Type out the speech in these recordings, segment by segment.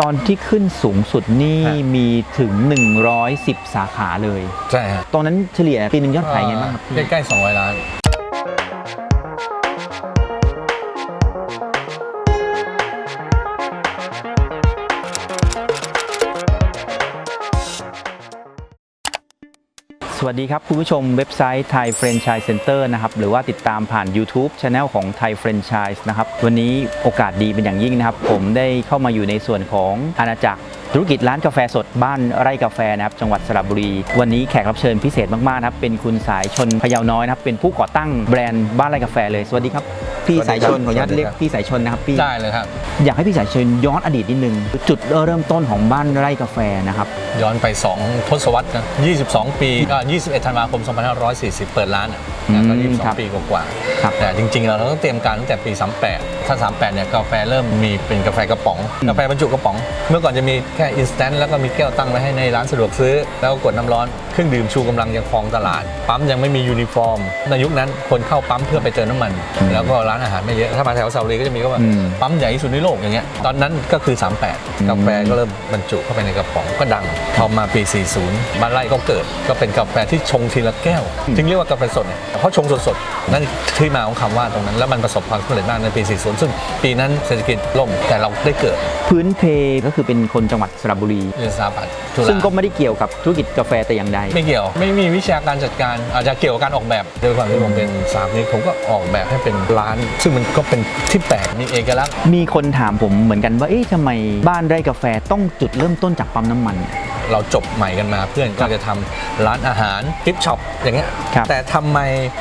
ตอนที่ขึ้นสูงสุดนี่ฮะมีถึง 110 สาขาเลย ใช่ฮะตอนนั้นเฉลี่ยปีหนึ่งยอดขายไงบ้างครับพี่ ใกล้ๆ200 ล้าน สวัสดีครับ คุณผู้ชมเว็บไซต์ Thai Franchise Center นะครับหรือว่าติดตามผ่าน YouTube Channel ของ Thai Franchise นะครับวันนี้โอกาสดีเป็นอย่างยิ่งนะครับ ผมได้เข้ามาอยู่ในส่วนของอาณาจักรธุรกิจร้านกาแฟสดบ้านไร่กาแฟนะครับจังหวัดสระบุรี วันนี้แขกรับเชิญพิเศษมากๆนะครับเป็นคุณสายชนพยาวน้อยนะครับเป็นผู้ก่อตั้งแบรนด์บ้านไร่กาแฟเลยสวัสดีครับ พี่สวัสาสยดีครับชนขออนุญาตสวัสดีเรียกครับพี่สายชนนะครับพี่ได้เลยครับ อยากให้พี่สายชนย้อนอดีตนิดนึงจุดเริ่มต้นของบ้านไร่กาแฟนะครับ ย้อนไป 2 ทศวรรษนะ22 ปีก็21 ธันวาคม 2540 เปิดร้านอะนะก็อืมครับ22 ปีกว่าๆครับแต่จริงๆ เราต้องเตรียมการตั้งแต่ปี 38 ถ้า 38 เนี่ยกาแฟเริ่มมีเป็นกาแฟกระป๋องอืมกาแฟบรรจุกระป๋อง เมื่อก่อนจะมีแค่อินสแตนต์แล้วก็มีแก้วตั้งไว้ให้ในร้านสะดวกซื้อ แล้วก็กดน้ำร้อน เครื่องดื่มชูกำลังยังครองตลาด ปั๊มยังไม่มียูนิฟอร์ม ในยุคนั้นคนเข้าปั๊มเพื่อไปเติมน้ำมัน แล้วก็ร้านอาหารไม่เยอะถ้ามาแถวเซาลีก็จะมีก็ว่าอืมปั๊มใหญ่ที่สุดในโลกอย่างเงี้ยตอนนั้นก็คือ 38 กาแฟก็เริ่มบรรจุเข้าไปในกระป๋องก็ดังพอมาปี 40 บ้านไร่ก็เกิด ก็เป็นกาแฟที่ชงทีละแก้วจึงเรียกว่ากาแฟสดเนี่ยเพราะชงสดๆนั่นที่มาของคำว่าตรงนั้น แล้วมันประสบความสำเร็จมากในปี 40 ซึ่งปีนั้นเศรษฐกิจล่มแต่เราได้เกิด พื้นเพก็คือเป็นคนจังหวัดสระบุรีเรียนสถาปัตย์จุฬาซึ่งก็ไม่ได้เกี่ยวกับธุรกิจกาแฟแต่อย่างใดไม่เกี่ยวไม่มีวิชาการจัดการอาจจะเกี่ยวกับการออกแบบโดยความที่ผมเป็นสถาปนิกผมก็ออกแบบให้เป็นร้านซึ่งมันก็เป็นที่แปลกมีเอกลักษณ์ มีคนถามผมเหมือนกันว่า เอ๊ะทำไมบ้านไร่กาแฟต้องจุดเริ่มต้นจากปั๊มน้ำมันเนี่ยเราจบใหม่กันมาเพื่อนก็จะทำร้านอาหารกิฟช็อปอย่างเงี้ยครับ แต่ทำไม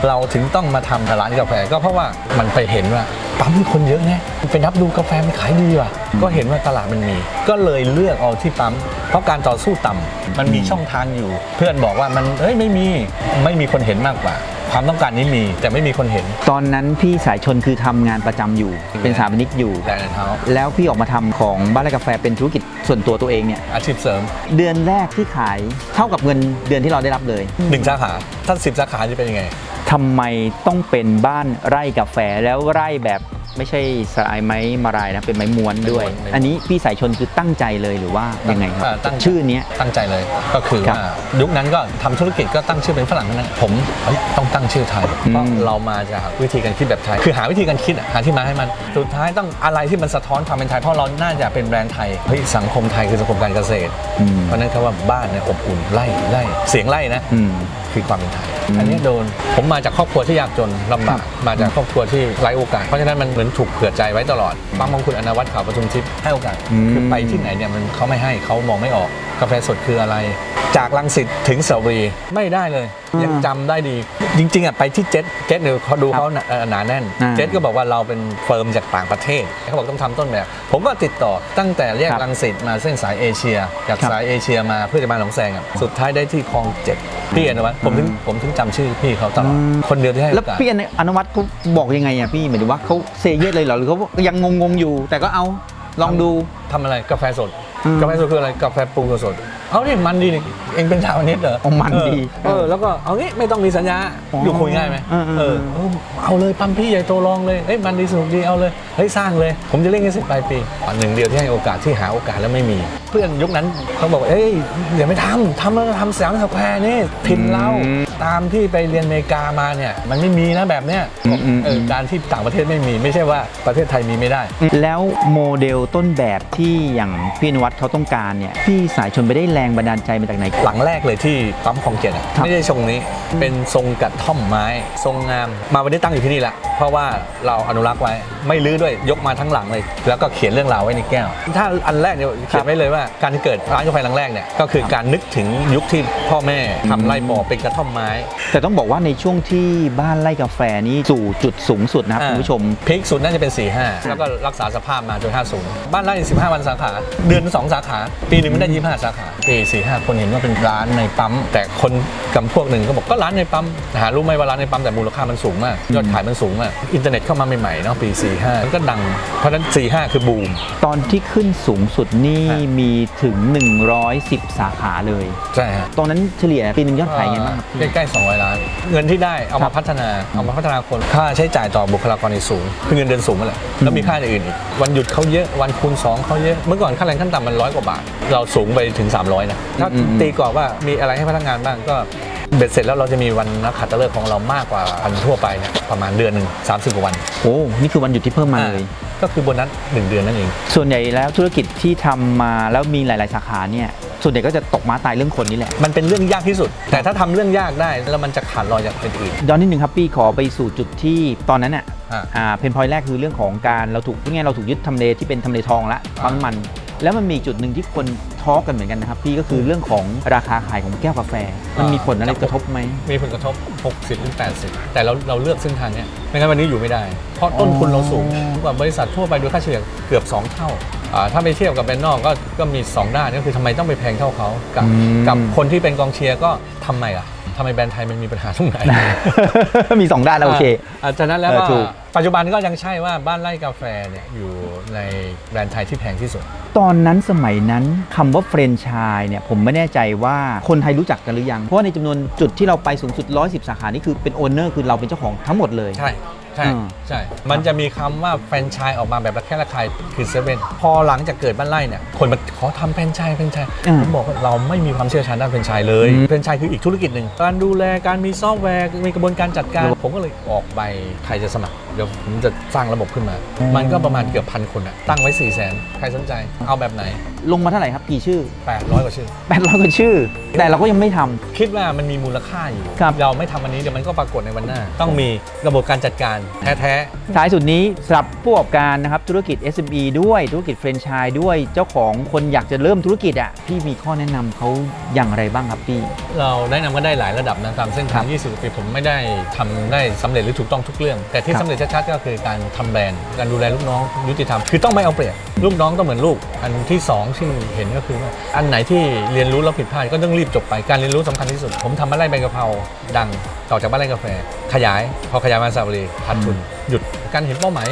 เราถึงต้องมาทำร้านกาแฟก็เพราะว่ามันไปเห็นว่าปั๊มมีคนเยอะไงไปนับดูกาแฟมันขายดีว่ะก็เห็นว่าตลาดมันมี ก็เลยเลือกเอาที่ปั๊มเพราะการต่อสู้ต่ำมันมีช่องทางอยู่ เพื่อนบอกว่ามันเอ้ยไม่มีไม่มีคนเห็นมากกว่า ความต้องการนี้มีแต่ไม่มีคนเห็น ตอนนั้นพี่สายชนคือทำงานประจำอยู่ เป็นสถาปนิกอยู่ แต่ในเท้าแล้วพี่ออกมาทำของบ้านไร่กาแฟเป็นธุรกิจส่วนตัวตัวเองเนี่ย อาชีพเสริมเดือนแรกที่ขายเท่ากับเงินเดือนที่เราได้รับเลยหนึ่งสาขาถ้าสิบสาขาจะเป็นยังไง ทำไมต้องเป็นบ้านไร่กาแฟแล้วไร่แบบ ไม่ใช่สไลด์ไม้มารายนะเป็นไม้ม้วนด้วย ไม้ม้วน อันนี้พี่สายชนคือตั้งใจเลยหรือว่ายังไงครับ อ่าตั้งชื่อเนี้ย ตั้งใจเลยก็คือครับว่ายุคนั้นก็ทำธุรกิจก็ตั้งชื่อเป็นฝรั่งทั้งนั้นผมเฮ้ยต้องตั้งชื่อไทยอืมเพราะเรามาจากวิธีการคิดแบบไทย คือหาวิธีการคิดอะหาที่มาให้มันสุดท้ายต้องอะไรที่มันสะท้อนความเป็นไทยเพราะเราน่าจะเป็นแบรนด์ไทยเฮ้ยสังคมไทยคือสังคมการเกษตร อืม เพราะฉะนั้นคำว่าบ้านเนี่ยอบอุ่นไล่ไล่เสียงไล่นะ อืม คือความเป็นไทย อืมอันนี้โดน ผมมาจากครอบครัวที่ยากจนลำบาก มาจากครอบครัวที่ไร้โอกาส เพราะฉะนั้นมันเหมือนถูกเผื่อใจไว้ตลอด บางมงคุณอนวัตข่าวประชุมทิพย์ให้โอกาสอืมคือไปที่ไหนเนี่ยมันเขาไม่ให้เขามองไม่ออกกาแฟสดคืออะไร จากลังสิตถึงสระบุรีไม่ได้เลย ยังจำได้ดี จริงๆอะไปที่เจ็ตเจ็ตเนี่ยเขาดูเขาหนาเอ่อหนาแน่น อ่าเจ็ตก็บอกว่าเราเป็นเฟิร์มจากต่างประเทศเขาบอกต้องทำต้นแบบ ผมก็ติดต่อตั้งแต่แยกครับลังสิตมาเส้นสายเอเชีย จากครับสายเอเชียมาเพื่อจะมาหนองแซงอะสุดท้ายได้ที่คลองเจ็ดพี่อนุวัฒน์ผมถึงผมถึงจำชื่อพี่เขาตลอดอืม คนเดียวที่ให้แล้วโอกาส พี่อนุวัฒน์เขาบอกยังไงอะพี่หมายถึงว่าเขาเซเยสเลยเหรอหรือเขายังงงๆอยู่ แต่ก็เอาลองดู ทำอะไรกาแฟสด อืมกาแฟสดคืออะไรกาแฟปรุงสดๆ เอาดิมันดีนี่เองเป็นชาวนิดเหรอเอามันดีเออเออแล้วก็เอางี้ไม่ต้องมีสัญญาอ๋ออยู่คุยง่ายไหมเออเออเออเออเอาเลยปั๊มพี่ใหญ่โตลองเลยเอ้ยมันดีสนุกดีเอาเลยเฮ้ยสร้างเลย ผมจะเล่นกันสิบปลายปีอันหนึ่งเดียวที่ให้โอกาสที่หาโอกาสแล้วไม่มี เพื่อนยุคนั้นเขาบอกว่าเอ้ยอย่าไม่ทำทำแล้วทำสยามสแควร์นี่ผิดเราอืม ตามที่ไปเรียนอเมริกามาเนี่ยมันไม่มีนะแบบเนี้ยอืมอืม เออการที่ต่างประเทศไม่มี ไม่ใช่ว่าประเทศไทยมีไม่ได้ แล้วโมเดลต้นแบบที่อย่างพี่อนุวัฒน์เขาต้องการเนี่ยพี่สายชนไปได้แรงบันดาลใจมาจากไหน หลังแรกเลยที่ปั๊มคลองเจ็ดอะครับ ไม่ได้ทรงนี้เป็นทรงกระท่อมไม้ ทรงงามมาวันนี้ตั้งอยู่ที่นี่แหละ เพราะว่าเราอนุรักษ์ไว้ไม่ลื้อด้วยยกมาทั้งหลังเลย แล้วก็เขียนเรื่องราวไว้ในแก้ว ถ้าอันแรกเนี่ยเขียนไว้เลยว่าการที่เกิดร้านกาแฟหลังแรกเนี่ยก็คือการนึกถึงยุคที่พ่อแม่ทำไร่ปอเป็นกระท่อมไม้ แต่ต้องบอกว่าในช่วงที่บ้านไร่กาแฟนี้สู่จุดสูงสุดนะครับอ่า คุณผู้ชม พีคสุดน่าจะเป็น 4 5 แล้วก็รักษาสภาพมาจน50 บ้านไร่15 วันสาขา เดือน 2 สาขา ปีหนึ่งมันได้ 25 สาขา ปี 45 คนเห็นว่าเป็นร้านในปั๊ม แต่คนกำพวกหนึ่งก็บอกก็ร้านในปั๊มหารู้ไหมว่าร้านในปั๊มแต่มูลค่ามันสูงมาก ยอดขายมันสูงมากอินเทอร์เน็ตเข้ามาใหม่ๆเนาะปี 45มันก็ดัง เพราะฉะนั้น 45 คือบูม ตอนที่ขึ้นสูงสุดนี่ฮะ มีถึง 110 สาขาเลย ใช่ฮะตอนนั้นเฉลี่ยปีหนึ่งยอดขายไงบ้างครับพี่ ใกล้ๆ200 ล้าน เงินที่ได้เอาครัมาบ พัฒนา เอามาพัฒนาคน ค่าใช้จ่ายต่อบุคลากรในสูง คือเงินเดือนสูงมาแหละแล้วมีค่าอื่นอีก วันหยุดเขาเยอะ วันคูณ2เขาเยอะ เมื่อก่อนค่าแรงขั้นต่ำมันร้อยกว่าบาท เราสูงไปถึง 300 นะ ถ้าอืมอืมตีกรอบว่ามีอะไรให้พนักงานบ้างก็ เบ็ดเสร็จแล้วเราจะมีวันนักขัตฤกษ์ของเรามากกว่าวันทั่วไปเนี่ยประมาณเดือนหนึ่ง30 กว่าวัน โอ้นี่คือวันหยุดที่เพิ่มมาเลย ก็คือโบนัสหนึ่งเดือนนั่นเอง ส่วนใหญ่แล้วธุรกิจที่ทำมาแล้วมีหลาย ๆ สาขาเนี่ยส่วนใหญ่ก็จะตกม้าตายเรื่องคนนี่แหละ มันเป็นเรื่องยากที่สุด แต่ถ้าทำเรื่องยากได้แล้วมันจะขาดรอยจากคนอื่นย้อนนิดนึงครับพี่ขอไปสู่จุดที่ตอนนั้นอะอะอ่าเพนพอยต์แรกคือเรื่องของการเราถูกพูดง่ายๆเราถูกยึดทำเลที่เป็นทำเลทองละปั๊มน้ำมัน แล้วมันมีจุดหนึ่งที่คนทอล์กกันเหมือนกันนะครับพี่ก็คือเรื่องของราคาขายของแก้วกาแฟ มันมีผลอะไรกระทบไหม มีผลกระทบ 60ถึง80 แต่เราเราเลือกเส้นทางเนี้ยไม่งั้นวันนี้อยู่ไม่ได้ เพราะต้นทุนเราสูงกว่าบริษัททั่วไปโดยค่าเฉลี่ยเกือบ 2 เท่า อ่าถ้าไปเทียบกับแบรนด์นอกก็ก็มี 2 ด้านก็คือทำไมต้องไปแพงเท่าเขากับอืม กับคนที่เป็นกองเชียร์ก็ทำไมล่ะทำไมแบรนด์ไทยมันมีปัญหาตรงไหน มีสองด้านโอเค อ่าฉะนั้นแล้วเอก็อถูกปัจจุบันก็ยังใช่ว่าบ้านไร่กาแฟเนี่ยอยู่ในแบรนด์ไทยที่แพงที่สุด ตอนนั้นสมัยนั้นคำว่าเฟรนไชส์เนี่ยผมไม่แน่ใจว่าคนไทยรู้จักกันหรือยัง เพราะว่าในจำนวนจุดที่เราไปสูงสุด 110 สาขานี่คือเป็นโอนเนอร์คือเราเป็นเจ้าของทั้งหมดเลย ใช่ ใช่อืมใช่ มันจะมีคำว่าแฟรนไชส์ออกมาแบบระแคะระคายคือเซเว่นพอหลังจากเกิดบ้านไร่เนี่ย คนมาขอทำแฟรนไชส์แฟรนไชส์อืมผมบอกว่าเราไม่มีความเชี่ยวชาญด้านแฟรนไชส์เลย อืม แฟรนไชส์คืออีกธุรกิจหนึ่ง การดูแล การมีซอฟต์แวร์ มีกระบวนการจัดการ ผมก็เลยออกใบใครจะสมัครเดี๋ยวผมจะสร้างระบบขึ้นมา มันก็ประมาณเกือบพันคนอะตั้งไว้4ี่แสนใครสนใจ เอาแบบไหน ลงมาเท่าไหร่ครับ กี่ชื่อ 800กว่าชื่อ 800กว่าชื่อ แต่เราก็ยังไม่ทำ คิดว่ามันมีมูลค่าอยู่ ครับ เราไม่ทำวันนี้เดี๋ยวมันก็ปรากฏในวันหน้า ต้องมีระบบการจัดการแท้ๆท้ายสุดนี้สำหรับผู้ประกอบการนะครับธุรกิจ SME ด้วยธุรกิจเฟรนไชส์ด้วยเจ้าของคนอยากจะเริ่มธุรกิจอะพี่มีข้อแนะนำเขาอย่างไรบ้างครับพี่เราแนะนำก็ได้หลายระดับนะตามเส้นทาง 20 ปีผมไม่ได้ทำได้สำเร็จหรือถูกต้องทุกเรื่อง แต่ที่ครับ สำเร็จชัดๆก็คือการทำแบรนด์การดูแลลูกน้องยุติธรรมคือต้องไม่เอาเปรียบลูกน้องต้องเหมือนลูก อันที่สองที่เห็นก็คือว่าอันไหนที่เรียนรู้แล้วผิดพลาดก็ต้องรีบจบไปการเรียนรู้สำคัญที่สุด ผมทำบ้านไร่ใบกะเพราดังต่อจากบ้านไร่กาแฟ ขยายพอขยายมาซาบุรีขาดทุนหยุดการเห็นเป้าหมาย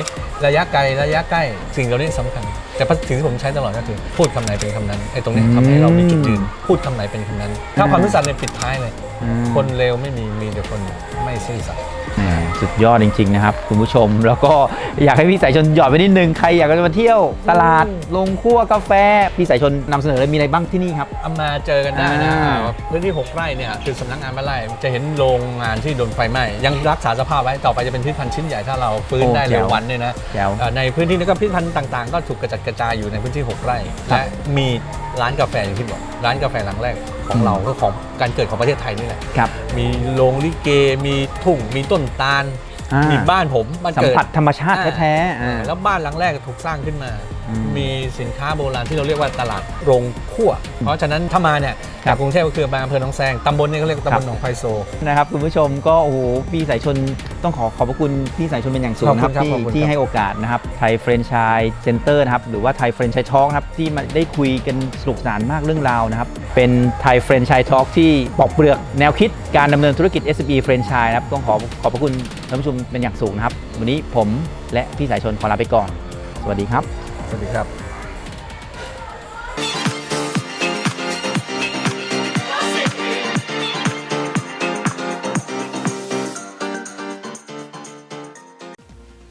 ระยะไกลระยะใกล้สิ่งเหล่านี้สำคัญ แต่สิ่งที่ผมใช้ตลอดก็คือพูดคำไหนเป็นคำนั้นไอ้ตรงเนี้ยทำให้เรามีจุดยืนพูดคำไหนเป็นคำนั้น ถ้าความซื่อสัตย์เนี่ยปิดท้ายเลยอืมคนเลวไม่มีมีแต่คนไม่ซื่อสัตย์แหม สุดยอดจริง ๆ นะครับ คุณผู้ชมแล้วก็อยากให้พี่สายชนหยอดไปนิดนึง ใครอยากจะมาเที่ยวตลาดลงคั่วกาแฟ พี่สายชนนำเสนอเลยมีอะไรบ้างที่นี่ครับ เอามาเจอกันได้นะอ่า พื้นที่ 6 ไร่เนี่ยคือสำนักงานบ้านไร่จะเห็นโรงงานที่โดนไฟไหม้ยังรักษาสภาพไว้ต่อไปจะเป็นพิพิธภัณฑ์ชิ้นใหญ่ถ้าเราฟื้นได้เร็ววันเนี่ยนะแจ๋ว เอ่อในพื้นที่นี้ก็พิพิธภัณฑ์ต่างๆ ก็ถูกกระจัดกระจายอยู่ในพื้นที่ 6 ไร่ ครับ และมีร้านกาแฟอย่างที่บอกร้านกาแฟหลังแรก ของเราก็ของการเกิดของประเทศไทยนี่แหละครับ มีโรงลิเก มีทุ่ง มีต้นตาล อ่ามี มีบ้านผมบ้านสัมเกิดผัสธรรมชาติแท้ๆอ่าอ่าแล้วบ้านหลังแรกถูกสร้างขึ้นมาอื มมีสินค้าโบราณที่เราเรียกว่าตลาดโรงคั่ว เพราะฉะนั้นถ้ามาเนี่ยครัจาบกกรุงเทพก็คือมาอำเภอหนองแซงตำบลนี้เขาเรียกครัตำบบลหนองไฟโซ นะครับคุณผู้ชมก็โอ้โหพี่สายชนต้องขอขอบพระคุณพี่สายชนเป็นอย่างสูงนะครับขอบคุณครับที่ขอบคุณครับ ที่ให้โอกาสนะครับไทยเฟรนช i ส์เซ็นเตอร์นะครับหรือว่าไทยเฟรนช i ส์ทอ l k นะครับที่มาได้คุยกันสนุกสนานมากเรื่องราวนะครับเป็นไทยเฟรนช i ส์ทอ l k ที่ปอกเปลือกแนวคิดการดำเนินธุรกิจ SME เฟรนช i ส์นะครับต้องขอขอบพระคุณท่านผู้ชมเป็นอย่างสูงนะครับวันนี้ผมและพี่สายชนขอลาไปก่อน สวัสดีครับ สวัสดีครับ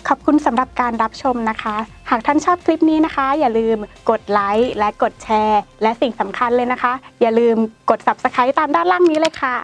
ขอบคุณสำหรับการรับชมนะคะ หากท่านชอบคลิปนี้นะคะ อย่าลืมกดไลค์และกดแชร์ และสิ่งสำคัญเลยนะคะ อย่าลืมกด Subscribe ตามด้านล่างนี้เลยค่ะ